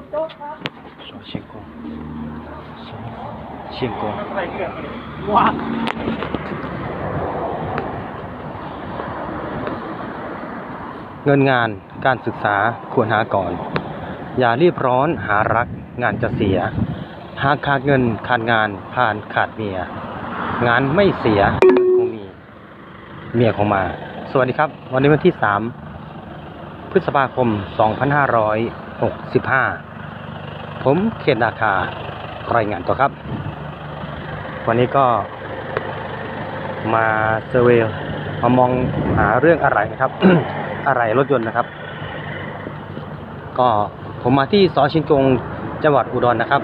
สองเชียงกงสองเชียงกงว้าเงินงานการศึกษาควรหาก่อน อย่ารีบร้อนหารักงานจะเสีย หากขาดเงินขาดงานผ่านขาดเมีย งานไม่เสียเงินคงมีเมียคงมา สวัสดีครับ วันนี้วันที่ 3 พฤษภาคม 2565 ผมเขตนาคารายงานตัวครับ วันนี้ก็มาเซอร์เวย์มามองหาเรื่องอะไรนะครับ อะไรรถยนต์นะครับ ก็ผมมาที่สอชินกงจังหวัดอุดรนะครับ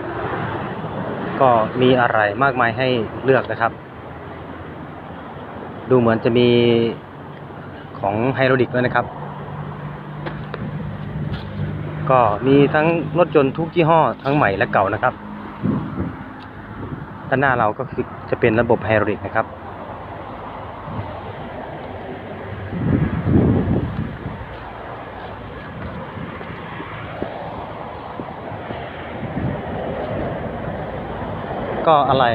ก็มีอะไรมากมายให้เลือกนะครับ ดูเหมือนจะมีของไฮโดรลิกด้วยนะครับ ก็มีทั้งรถยนต์ทุกยี่ห้อทั้งใหม่และเก่านะครับ ด้านหน้าเราก็คือจะเป็นระบบไฮดรลิกนะครับ ก็อะไร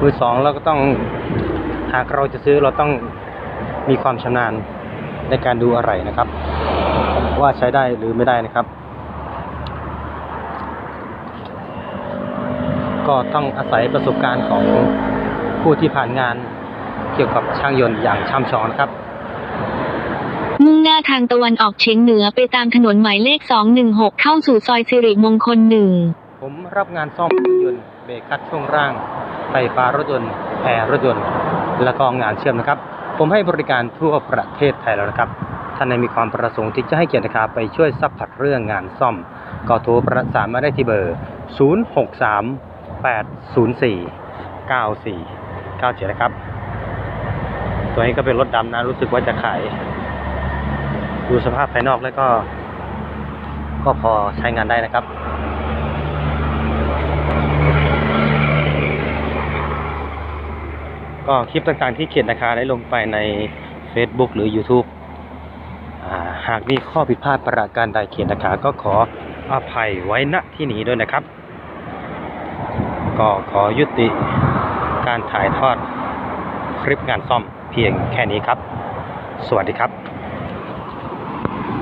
มือสองเราก็ต้องหากเราจะซื้อเราต้องมีความชำนาญในการดูอะไรนะครับ ว่าใช้ได้หรือไม่ได้นะครับ ก็ต้องอาศัยประสบการณ์ของผู้ที่ผ่านงานเกี่ยวกับช่างยนต์อย่างช่ำชองนะครับ มุ่งหน้าทางตะวันออกเฉียงเหนือไปตามถนนหมายเลข 216 เข้าสู่ซอยสิริมงคลหนึ่ง ผมรับงานซ่อมเครื่องยนต์เบรกคัดช่วงร่างไฟฟ้ารถยนต์แอร์รถยนต์ และก็งานเชื่อมนะครับ ผมให้บริการทั่วประเทศไทยแล้วนะครับท่านใดมีความประสงค์ที่จะให้เกียรติครับไปช่วยซัพพอร์ตเรื่องงานซ่อม ก็โทรประสานมาได้ที่เบอร์ 063 804 9497 นะครับ ตัวนี้ก็เป็นรถดำนะ รู้สึกว่าจะขาย ดูสภาพภายนอกแล้วก็ ก็พอใช้งานได้นะครับก็คลิปต่างๆที่เขียนนะคะได้ลงไปใน Facebook หรือ YouTube หากมีข้อผิดพลาดประการใดเขียนนะคะก็ขออภัยไว้ณที่นี้ด้วยนะครับ ก็ขอยุติการถ่ายทอดคลิปงานซ่อมเพียงแค่นี้ครับ สวัสดีครับ